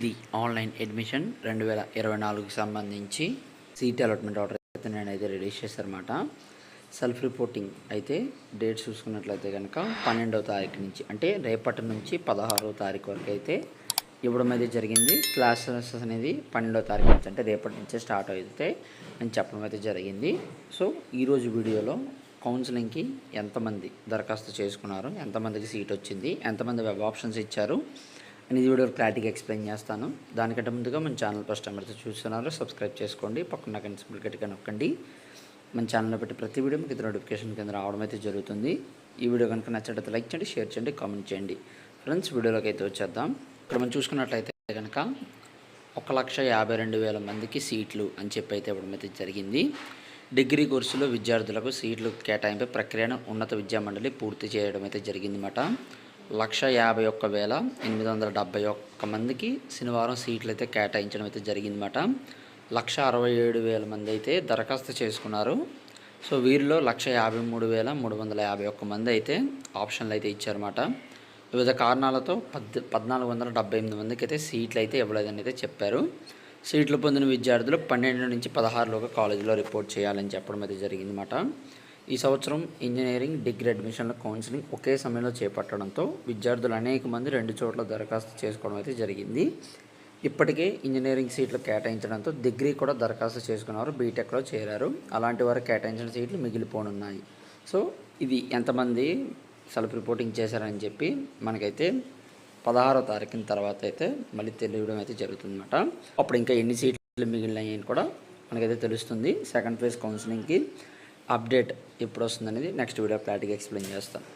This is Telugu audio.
ఇది ఆన్లైన్ అడ్మిషన్ రెండు వేల ఇరవై నాలుగుకి సంబంధించి సీట్ అలాట్మెంట్ ఆర్డర్ అయితే నేనైతే రిలీజ్ చేశారన్నమాట. సెల్ఫ్ రిపోర్టింగ్ అయితే డేట్స్ చూసుకున్నట్లయితే కనుక పన్నెండవ తారీఖు నుంచి అంటే రేపటి నుంచి పదహారవ తారీఖు వరకు అయితే ఇవ్వడం అయితే జరిగింది. క్లాసెస్ అనేది పన్నెండవ తారీఖు నుంచి అంటే రేపటి నుంచే స్టార్ట్ అయితే అని చెప్పడం అయితే జరిగింది. సో ఈరోజు వీడియోలో కౌన్సిలింగ్కి ఎంతమంది దరఖాస్తు చేసుకున్నారు ఎంతమందికి సీట్ వచ్చింది ఎంతమంది వెబ్ ఆప్షన్స్ ఇచ్చారు అనేది వీడియో క్లారిటీగా ఎక్స్ప్లెయిన్ చేస్తాను. దానికంటే ముందుగా మన ఛానల్ ఫస్ట్ టైం అయితే చూస్తున్నారు సబ్స్క్రైబ్ చేసుకోండి. పక్కన కన్సిబుల్ గట్టిగా నొక్కండి. మన ఛానల్లో పెట్టి ప్రతి వీడియో మీకు నోటిఫికేషన్ కింద రావడం అయితే జరుగుతుంది. ఈ వీడియో కనుక నచ్చినట్లయితే లైక్ చేయండి షేర్ చేయండి కామెంట్ చేయండి. ఫ్రెండ్స్ వీడియోలోకి అయితే వచ్చేద్దాం. ఇక్కడ మనం చూసుకున్నట్లయితే కనుక ఒక లక్ష యాభై రెండు వేల మందికి సీట్లు అని చెప్పి అయితే ఇవ్వడం అయితే జరిగింది. డిగ్రీ కోర్సులో విద్యార్థులకు సీట్లు కేటాయింపే ప్రక్రియను ఉన్నత విద్యామండలి పూర్తి చేయడం అయితే జరిగిందన్నమాట. లక్ష యాభై ఒక్క వేల ఎనిమిది వందల డెబ్బై ఒక్క మందికి శనివారం సీట్లు అయితే కేటాయించడం అయితే జరిగిందన్నమాట. లక్ష అరవై ఏడు వేల మంది అయితే దరఖాస్తు చేసుకున్నారు. సో వీరిలో లక్ష యాభై మూడు వేల మూడు వందల యాభై ఒక్క మంది అయితే ఆప్షన్లు అయితే ఇచ్చారన్నమాట. వివిధ కారణాలతో పద్ పద్నాలుగు వందల డెబ్బై ఎనిమిది మందికి అయితే సీట్లు అయితే ఇవ్వలేదని అయితే చెప్పారు. సీట్లు పొందిన విద్యార్థులు పన్నెండు నుంచి పదహారులోగా కాలేజీలో రిపోర్ట్ చేయాలని చెప్పడం అయితే జరిగిందన్నమాట. ఈ సంవత్సరం ఇంజనీరింగ్ డిగ్రీ అడ్మిషన్ల కౌన్సిలింగ్ ఒకే సమయంలో చేపట్టడంతో విద్యార్థులు అనేక మంది రెండు చోట్ల దరఖాస్తు చేసుకోవడం అయితే జరిగింది. ఇప్పటికే ఇంజనీరింగ్ సీట్లు కేటాయించడంతో డిగ్రీ కూడా దరఖాస్తు చేసుకున్నారు బీటెక్లో చేరారు. అలాంటి వారు కేటాయించిన సీట్లు మిగిలిపోనున్నాయి. సో ఇది ఎంతమంది సెల్ఫ్ రిపోర్టింగ్ చేశారని చెప్పి మనకైతే పదహారో తారీఖున తర్వాత అయితే మళ్ళీ తెలియడం అయితే జరుగుతుందన్నమాట. అప్పుడు ఇంకా ఎన్ని సీట్లు మిగిలినాయి అని కూడా మనకైతే తెలుస్తుంది. సెకండ్ ఫేజ్ కౌన్సిలింగ్కి అప్డేట్ ఎప్పుడు వస్తుందనేది నెక్స్ట్ వీడియో క్లారిటీగా ఎక్స్ప్లెయిన్ చేస్తాను